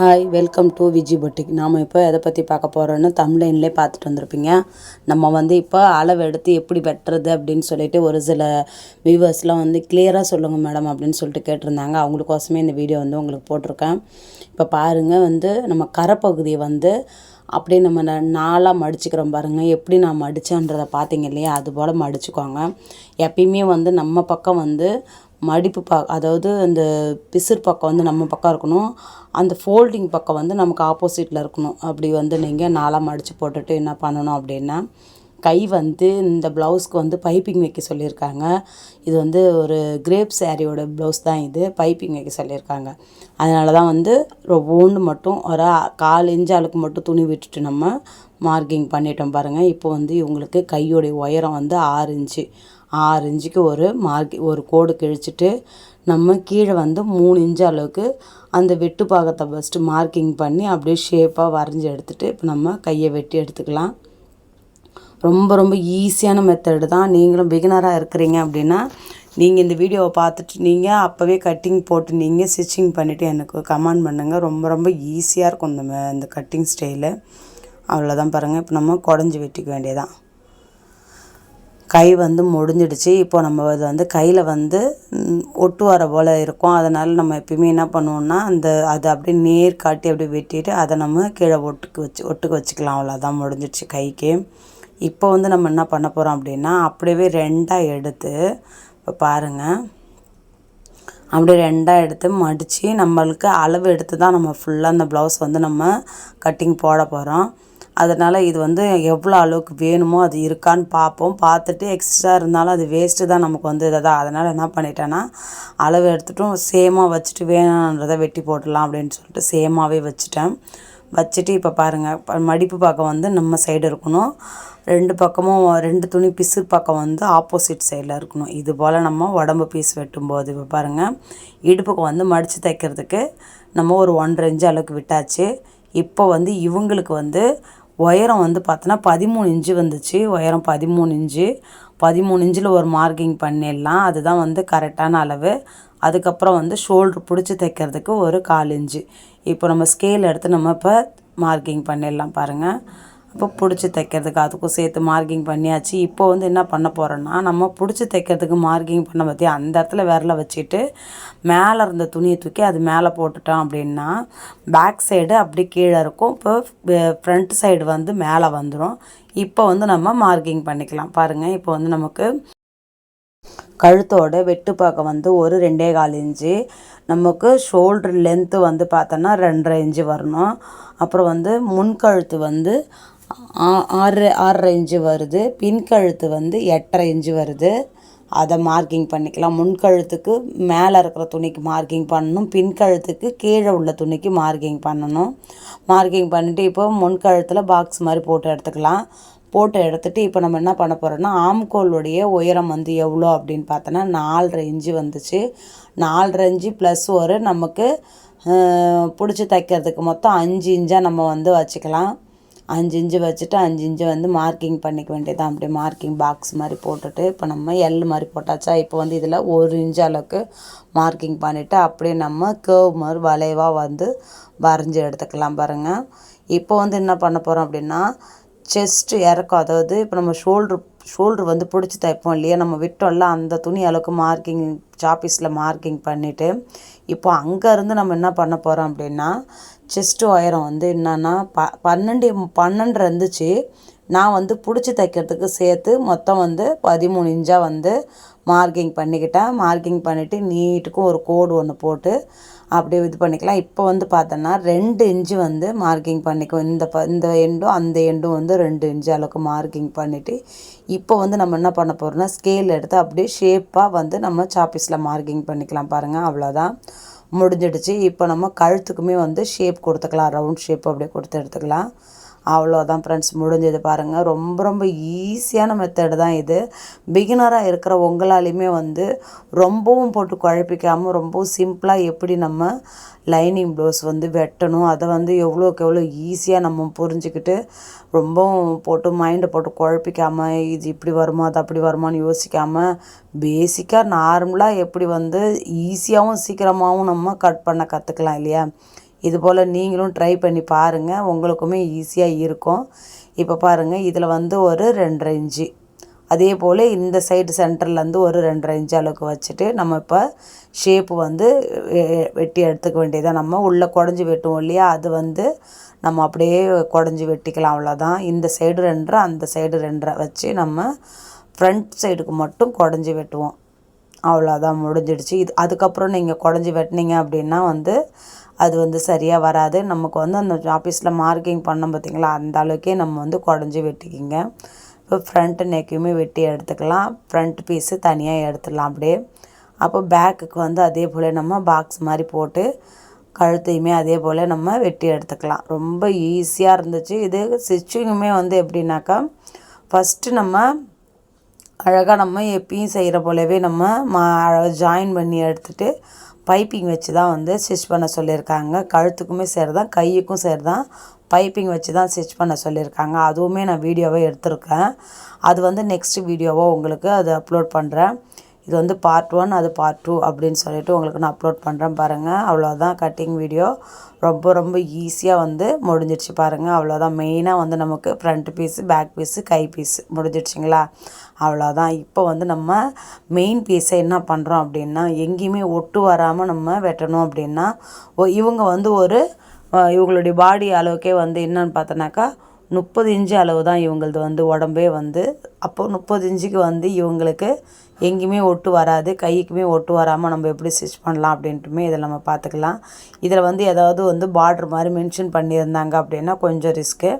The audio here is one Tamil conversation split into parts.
Hi welcome to Viji boutique நாம் இப்போ எதை பற்றி பார்க்க போகிறோன்னு தமிழ்லைன்லேயே பார்த்துட்டு வந்திருப்பீங்க. நம்ம வந்து இப்போ அளவு எடுத்து எப்படி வெட்டுறது அப்படின்னு சொல்லிட்டு ஒரு சில வியூவர்ஸ்லாம் வந்து கிளியராக சொல்லுங்கள் மேடம் அப்படின்னு சொல்லிட்டு கேட்டிருந்தாங்க. அவங்களுக்கோசமே இந்த வீடியோ வந்து உங்களுக்கு போட்டிருக்கேன். இப்போ பாருங்கள் வந்து நம்ம கரைப்பகுதியை வந்து அப்படியே நம்ம நாளாக மடிச்சுக்கிறோம் பாருங்கள் எப்படி நான் மடித்தேன்றதை பார்த்தீங்க இல்லையா? அது போல் மடிச்சுக்கோங்க. எப்பயுமே வந்து நம்ம பக்கம் வந்து மடிப்பு பா அதாவது அந்த பிசிறு பக்கம் வந்து நம்ம பக்கம் இருக்கணும். அந்த ஃபோல்டிங் பக்கம் வந்து நமக்கு ஆப்போசிட்டில் இருக்கணும். அப்படி வந்து நீங்கள் நாளாக மடித்து போட்டுட்டு என்ன பண்ணணும் அப்படின்னா கை வந்து இந்த ப்ளவுஸ்க்கு வந்து பைப்பிங் வைக்க சொல்லியிருக்காங்க. இது வந்து ஒரு கிரேப் சாரியோட ப்ளவுஸ் தான் இது பைப்பிங் வைக்க சொல்லியிருக்காங்க. அதனால தான் வந்து ஒவ்வொன்று மட்டும் ஒரு கால் இன்ச்சு அளவுக்கு மட்டும் துணி விட்டுட்டு நம்ம மார்க்கிங் பண்ணிட்டோம் பாருங்கள் இப்போ வந்து இவங்களுக்கு கையோடைய உயரம் வந்து ஆறு இன்ச்சு. ஆறு இன்ச்சுக்கு ஒரு மார்க் ஒரு கோடு கிழிச்சிட்டு நம்ம கீழே வந்து மூணு இன்ச்சு அளவுக்கு அந்த வெட்டு பாகத்தை ஃபஸ்ட்டு மார்க்கிங் பண்ணி அப்படியே ஷேப்பாக வரைஞ்சி எடுத்துகிட்டு இப்போ நம்ம கையை வெட்டி எடுத்துக்கலாம். ரொம்ப ரொம்ப ஈஸியான மெத்தடு தான். நீங்களும் பிகினராக இருக்கிறீங்க அப்படின்னா நீங்கள் இந்த வீடியோவை பார்த்துட்டு நீங்கள் அப்போவே கட்டிங் போட்டு நீங்கள் ஸ்டிச்சிங் பண்ணிவிட்டு எனக்கு கமெண்ட் பண்ணுங்கள் ரொம்ப ரொம்ப ஈஸியாக இருக்கும் இந்த இந்த கட்டிங் ஸ்டைலு அவ்வளோதான் பாருங்கள் இப்போ நம்ம குடஞ்சி வெட்டிக்க வேண்டியதான் கை வந்து முடிஞ்சிடுச்சு. இப்போ நம்ம இது வந்து கையில் வந்து ஒட்டு வர போல் இருக்கும். அதனால் நம்ம எப்பயுமே என்ன பண்ணுவோம்னா அந்த அதை அப்படியே நேர் காட்டி அப்படியே வெட்டிட்டு அதை நம்ம கீழே ஒட்டுக்கு வச்சு ஒட்டுக்கு வச்சுக்கலாம். அவ்வளோதான் முடிஞ்சிடுச்சு கைக்கு. இப்போ வந்து நம்ம என்ன பண்ண போகிறோம் அப்படின்னா அப்படியே ரெண்டாக எடுத்து இப்போ பாருங்கள் அப்படி ரெண்டாக எடுத்து மடித்து நம்மளுக்கு அளவு எடுத்து தான் நம்ம ஃபுல்லாக அந்த ப்ளவுஸ் வந்து நம்ம கட்டிங் போட போகிறோம் அதனால் இது வந்து எவ்வளோ அளவுக்கு வேணுமோ அது இருக்கான்னு பார்ப்போம். பார்த்துட்டு எக்ஸ்ட்ரா இருந்தாலும் அது வேஸ்ட்டு தான் நமக்கு வந்து இதான் அதனால் என்ன பண்ணிட்டேன்னா அளவு எடுத்துட்டும் சேமாக வச்சுட்டு வேணான்றதை வெட்டி போட்டுடலாம் அப்படின்னு சொல்லிட்டு சேமாகவே வச்சுட்டேன். வச்சுட்டு இப்போ பாருங்கள் மடிப்பு பக்கம் வந்து நம்ம சைடு இருக்கணும். ரெண்டு பக்கமும் ரெண்டு துணி பிசு பக்கம் வந்து ஆப்போசிட் சைடில் இருக்கணும். இது போல் நம்ம உடம்பு பீஸ் வெட்டும்போது இப்போ பாருங்கள் இடுப்புக்கு வந்து மடித்து தைக்கிறதுக்கு நம்ம ஒரு ஒன்றரை இன்ச்சு அளவுக்கு விட்டாச்சு. இப்போ வந்து இவங்களுக்கு வந்து உயரம் வந்து பார்த்தோன்னா பதிமூணு இன்ச்சு வந்துச்சு. உயரம் பதிமூணு இன்ச்சு. பதிமூணு இன்ச்சில் ஒரு மார்க்கிங் பண்ணிடலாம். அதுதான் வந்து கரெக்டான அளவு. அதுக்கப்புறம் வந்து ஷோல்ட்ரு பிடிச்சி தைக்கிறதுக்கு ஒரு கால் இன்ச்சு. இப்போ நம்ம ஸ்கேல் எடுத்து நம்ம இப்போ மார்க்கிங் பண்ணிடலாம் பாருங்கள் அப்போ பிடிச்சி தைக்கிறதுக்கு அதுக்கும் சேர்த்து மார்க்கிங் பண்ணியாச்சு. இப்போ வந்து என்ன பண்ண போகிறோன்னா நம்ம பிடிச்சி தைக்கிறதுக்கு மார்க்கிங் பண்ண பற்றி அந்த இடத்துல விரல வச்சுட்டு மேலே இருந்த துணியை தூக்கி அது மேலே போட்டுட்டோம் அப்படின்னா பேக் சைடு அப்படி கீழே இருக்கும். இப்போ ஃப்ரண்ட் சைடு வந்து மேலே வந்துடும் இப்போ வந்து நம்ம மார்க்கிங் பண்ணிக்கலாம். பாருங்கள் இப்போ வந்து நமக்கு கழுத்தோட வெட்டுப்பாக்கம் வந்து ஒரு ரெண்டே கால் இன்ச்சு. நமக்கு ஷோல்டர் லென்த்து வந்து பார்த்தோன்னா ரெண்டரை இன்ச்சு வரணும். அப்புறம் வந்து முன்கழுத்து வந்து ஆறு ஆறரை இன்ச்சு வருது. பின்கழுத்து வந்து எட்டரை இன்ச்சு வருது. அதை மார்க்கிங் பண்ணிக்கலாம். முன்கழுத்துக்கு மேலே இருக்கிற துணிக்கு மார்க்கிங் பண்ணணும். பின்கழுத்துக்கு கீழே உள்ள துணிக்கு மார்க்கிங் பண்ணணும். மார்க்கிங் பண்ணிவிட்டு இப்போ முன்கழுத்தில் பாக்ஸ் மாதிரி போட்டு எடுத்துக்கலாம். போட்டு எடுத்துகிட்டு இப்போ நம்ம என்ன பண்ண போகிறோம்னா ஆம்கோலுடைய உயரம் வந்து எவ்வளோ அப்படின்னு பார்த்தோன்னா நாலரை இன்ச்சு வந்துச்சு. நாலரை இன்ச்சு ப்ளஸ் ஒரு நமக்கு பிடிச்சி தைக்கிறதுக்கு மொத்தம் அஞ்சு இன்ச்சாக நம்ம வந்து வச்சுக்கலாம். அஞ்சு இன்ச்சு வச்சுட்டு அஞ்சு இஞ்சு வந்து மார்க்கிங் பண்ணிக்க வேண்டியதான் அப்படியே மார்க்கிங் பாக்ஸ் மாதிரி போட்டுட்டு இப்போ நம்ம எல் மாதிரி போட்டாச்சா இப்போ வந்து இதில் ஒரு இன்ச்சு அளவுக்கு மார்க்கிங் பண்ணிவிட்டு அப்படியே நம்ம கேர்வ் மாதிரி வளைவாக வந்து வரைஞ்சி எடுத்துக்கலாம் பாருங்கள் இப்போ வந்து என்ன பண்ண போகிறோம் அப்படின்னா செஸ்ட்டு இறக்கம் அதாவது இப்போ நம்ம ஷோல்ட்ரு ஷோல்டர் வந்து பிடிச்சி தைப்போம் இல்லையா? நம்ம விட்டோம்ல அந்த துணி அளவுக்கு மார்க்கிங் சாப்பீஸில் மார்க்கிங் பண்ணிவிட்டு இப்போ அங்கேருந்து நம்ம என்ன பண்ண போகிறோம் அப்படின்னா செஸ்ட்டு உயரம் வந்து என்னென்னா ப பன்னெண்டு பன்னெண்டு இருந்துச்சு. நான் வந்து பிடிச்சி தைக்கிறதுக்கு சேர்த்து மொத்தம் வந்து பதிமூணு இன்ச்சாக வந்து மார்க்கிங் பண்ணிக்கிட்டேன். மார்க்கிங் பண்ணிவிட்டு நீட்டுக்கும் ஒரு கோடு ஒன்று போட்டு அப்படியே இது பண்ணிக்கலாம். இப்போ வந்து பார்த்தோன்னா ரெண்டு இன்ச்சு வந்து மார்க்கிங் பண்ணிக்கும் இந்த ப இந்த எண்டும் அந்த எண்டும் வந்து ரெண்டு இன்ச்சு அளவுக்கு மார்க்கிங் பண்ணிவிட்டு இப்போ வந்து நம்ம என்ன பண்ண போகிறோம்னா ஸ்கேல் எடுத்து அப்படியே ஷேப்பாக வந்து நம்ம சாப்பீஸில் மார்க்கிங் பண்ணிக்கலாம் பாருங்கள் அவ்வளோதான் முடிஞ்சிடுச்சு. இப்போ நம்ம கழுத்துக்குமே வந்து ஷேப் கொடுத்துக்கலாம். ரவுண்ட் ஷேப் அப்படியே கொடுத்து எடுத்துக்கலாம். அவ்வளோதான் ஃப்ரெண்ட்ஸ் முடிஞ்சது பாருங்கள் ரொம்ப ரொம்ப ஈஸியான மெத்தடு தான் இது. பிகினராக இருக்கிற உங்களாலையுமே வந்து ரொம்பவும் போட்டு குழப்பிக்காமல் ரொம்பவும் சிம்பிளாக எப்படி நம்ம லைனிங் ப்ளவுஸ் வந்து வெட்டணும் அதை வந்து எவ்வளோக்கு எவ்வளோ ஈஸியாக நம்ம புரிஞ்சுக்கிட்டு ரொம்பவும் போட்டு மைண்டை போட்டு குழப்பிக்காமல் இது இப்படி வருமா அது அப்படி வருமானு யோசிக்காமல் பேசிக்காக நார்மலாக எப்படி வந்து ஈஸியாகவும் சீக்கிரமாகவும் நம்ம கட் பண்ண கற்றுக்கலாம் இல்லையா? இது போல் நீங்களும் ட்ரை பண்ணி பாருங்கள் உங்களுக்குமே ஈஸியாக இருக்கும். இப்போ பாருங்கள் இதில் வந்து ஒரு ரெண்டரை இன்ச்சு. அதே போல் இந்த சைடு சென்டர்லேருந்து ஒரு ரெண்டரை இன்ச்சு அளவுக்கு வச்சுட்டு நம்ம இப்போ ஷேப்பு வந்து வெட்டி எடுத்துக்க வேண்டியதாக நம்ம உள்ளே குடஞ்சி வெட்டுவோம் இல்லையா? அது வந்து நம்ம அப்படியே குடஞ்சி வெட்டிக்கலாம் அவ்வளோதான் இந்த சைடு ரெண்டரை அந்த சைடு ரெண்டரை வச்சு நம்ம ஃப்ரண்ட் சைடுக்கு மட்டும் குடஞ்சி வெட்டுவோம். அவ்வளோதான் முடிஞ்சிடுச்சு. இது அதுக்கப்புறம் நீங்கள் குடஞ்சி வெட்டினீங்க அப்படின்னா வந்து அது வந்து சரியாக வராது. நமக்கு வந்து அந்த ஆஃபீஸில் மார்க்கிங் பண்ணோம் பார்த்திங்களா? அந்த அளவுக்கே நம்ம வந்து குடஞ்சி வெட்டிக்கிங்க. இப்போ ஃப்ரண்ட்டு நெக்கையுமே வெட்டி எடுத்துக்கலாம். ஃப்ரண்ட் பீஸு தனியாக எடுத்துடலாம் அப்படியே. அப்போ பேக்குக்கு வந்து அதே போல் நம்ம பாக்ஸ் மாதிரி போட்டு கழுத்தையுமே அதே போல் நம்ம வெட்டி எடுத்துக்கலாம். ரொம்ப ஈஸியாக இருந்துச்சு. இது ஸ்டிச்சிங்குமே வந்து எப்படின்னாக்கா ஃபஸ்ட்டு நம்ம அழகாக நம்ம எப்பயும் செய்கிற போலவே நம்ம மா ஜாயின் பண்ணி எடுத்துகிட்டு பைப்பிங் வச்சு தான் வந்து ஸ்டிச் பண்ண சொல்லியிருக்காங்க. கழுத்துக்குமே சரி தான் கையுக்கும் சரி தான் பைப்பிங் வச்சு தான் ஸ்டிச் பண்ண சொல்லியிருக்காங்க. அதுவுமே நான் வீடியோவை எடுத்திருக்கேன். அது வந்து நெக்ஸ்ட் வீடியோவாக உங்களுக்கு அதை அப்லோட் பண்ணுறேன் இது வந்து பார்ட் ஒன் அது பார்ட் டூ அப்படின்னு சொல்லிட்டு உங்களுக்கு நான் அப்லோட் பண்ணுறேன் பாருங்கள் அவ்வளோதான் கட்டிங் வீடியோ ரொம்ப ரொம்ப ஈஸியாக வந்து முடிஞ்சிடுச்சு பாருங்கள் அவ்வளோதான் மெயினாக வந்து நமக்கு ஃப்ரண்ட் பீஸு பேக் பீஸு கை பீஸு முடிஞ்சிடுச்சிங்களா? அவ்வளோதான் இப்போ வந்து நம்ம மெயின் பீஸை என்ன பண்ணுறோம் அப்படின்னா எங்கேயுமே ஒட்டு வராமல் நம்ம வெட்டணும் அப்படின்னா இவங்க வந்து ஒரு இவங்களுடைய பாடி அளவுக்கே வந்து என்னன்னு பார்த்தோன்னாக்கா முப்பது இன்ச்சு அளவு தான் இவங்களது வந்து உடம்பே வந்து அப்போது முப்பது இன்ச்சுக்கு வந்து இவங்களுக்கு எங்கேயுமே ஒட்டு வராது. கைக்குமே ஒட்டு வராமல் நம்ம எப்படி ஸ்டிச் பண்ணலாம் அப்படின்ட்டுமே இதில் நம்ம பார்த்துக்கலாம். இதில் வந்து ஏதாவது வந்து பார்ட்ரு மாதிரி மென்ஷன் பண்ணியிருந்தாங்க அப்படின்னா கொஞ்சம் ரிஸ்க்கு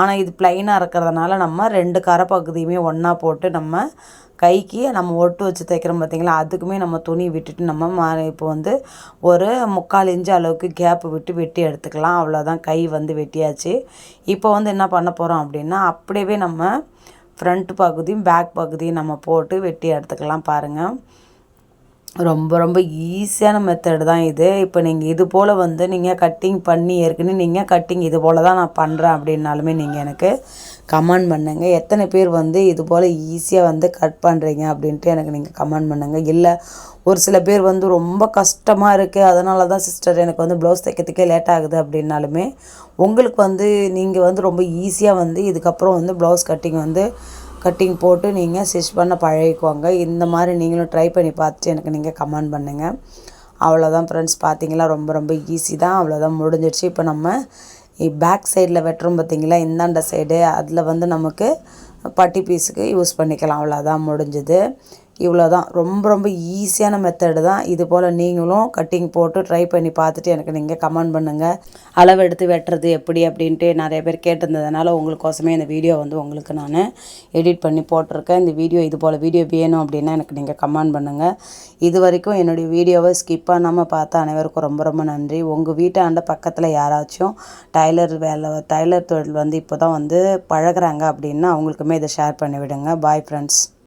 ஆனால் இது ப்ளைனாக இருக்கிறதுனால நம்ம ரெண்டு கரை பகுதியுமே ஒன்றா போட்டு நம்ம கைக்கு நம்ம ஒட்டு வச்சு தைக்கிறோம் பார்த்திங்களா? அதுக்குமே நம்ம துணி விட்டுட்டு நம்ம மா இப்போ வந்து ஒரு முக்கால் இன்ச்சு அளவுக்கு கேப்பு விட்டு வெட்டி எடுத்துக்கலாம். அவ்வளோதான் கை வந்து வெட்டியாச்சு. இப்போ வந்து என்ன பண்ண போகிறோம் அப்படின்னா அப்படியே நம்ம ஃப்ரண்ட் பகுதியும் பேக் பகுதியும் நம்ம போட்டு வெட்டி எடுத்துக்கலாம் பாருங்கள் ரொம்ப ரொம்ப ஈஸியான மெத்தடு தான் இது. இப்போ நீங்கள் இது போல் வந்து நீங்கள் கட்டிங் பண்ணி ஏற்கனவே நீங்கள் கட்டிங் இது போல் தான் நான் பண்ணுறேன் அப்படின்னாலுமே நீங்கள் எனக்கு கமெண்ட் பண்ணுங்கள் எத்தனை பேர் வந்து இது போல் ஈஸியாக வந்து கட் பண்ணுறீங்க அப்படின்ட்டு எனக்கு நீங்கள் கமெண்ட் பண்ணுங்கள் இல்லை ஒரு சில பேர் வந்து ரொம்ப கஷ்டமாக இருக்குது அதனால தான் சிஸ்டர் எனக்கு வந்து ப்ளவுஸ் தைக்கிறதுக்கே லேட் ஆகுது அப்படின்னாலுமே உங்களுக்கு வந்து நீங்கள் வந்து ரொம்ப ஈஸியாக வந்து இதுக்கப்புறம் வந்து ப்ளவுஸ் கட்டிங் வந்து கட்டிங் போட்டு நீங்கள் ஸ்டிச் பண்ண பழகிக்குவாங்க இந்த மாதிரி நீங்களும் ட்ரை பண்ணி பார்த்துட்டு எனக்கு நீங்கள் கமெண்ட் பண்ணுங்கள் அவ்வளோதான் ஃப்ரெண்ட்ஸ் பார்த்தீங்களா ரொம்ப ரொம்ப ஈஸி தான். அவ்வளோதான் முடிஞ்சிடுச்சு. இப்போ நம்ம பேக் சைடில் வெட்டுறோம் பார்த்தீங்களா இந்தாண்ட சைடு அதில் வந்து நமக்கு பட்டி பீஸுக்கு யூஸ் பண்ணிக்கலாம். அவ்வளோதான் முடிஞ்சுது. இவ்வளோ தான் ரொம்ப ரொம்ப ஈஸியான மெத்தடு தான். இது போல் நீங்களும் கட்டிங் போட்டு ட்ரை பண்ணி பார்த்துட்டு எனக்கு நீங்கள் கமெண்ட் பண்ணுங்கள் அளவு எடுத்து வெட்டுறது எப்படி அப்படின்ட்டு நிறைய பேர் கேட்டிருந்ததுனால உங்களுக்கோசமே இந்த வீடியோ வந்து உங்களுக்கு நான் எடிட் பண்ணி போட்டிருக்கேன். இந்த வீடியோ இது போல் வீடியோ வேணும் அப்படின்னா எனக்கு நீங்கள் கமெண்ட் பண்ணுங்கள் இது வரைக்கும் என்னுடைய வீடியோவை ஸ்கிப் பண்ணாமல் பார்த்த அனைவருக்கும் ரொம்ப ரொம்ப நன்றி. உங்கள் வீட்டாண்ட பக்கத்தில் யாராச்சும் டைலர் வேலை டைலர் தொழில் வந்து இப்போ தான் வந்து பழகுறாங்க அப்படின்னா அவங்களுக்குமே இதை ஷேர் பண்ணி விடுங்க பாய் ஃப்ரெண்ட்ஸ்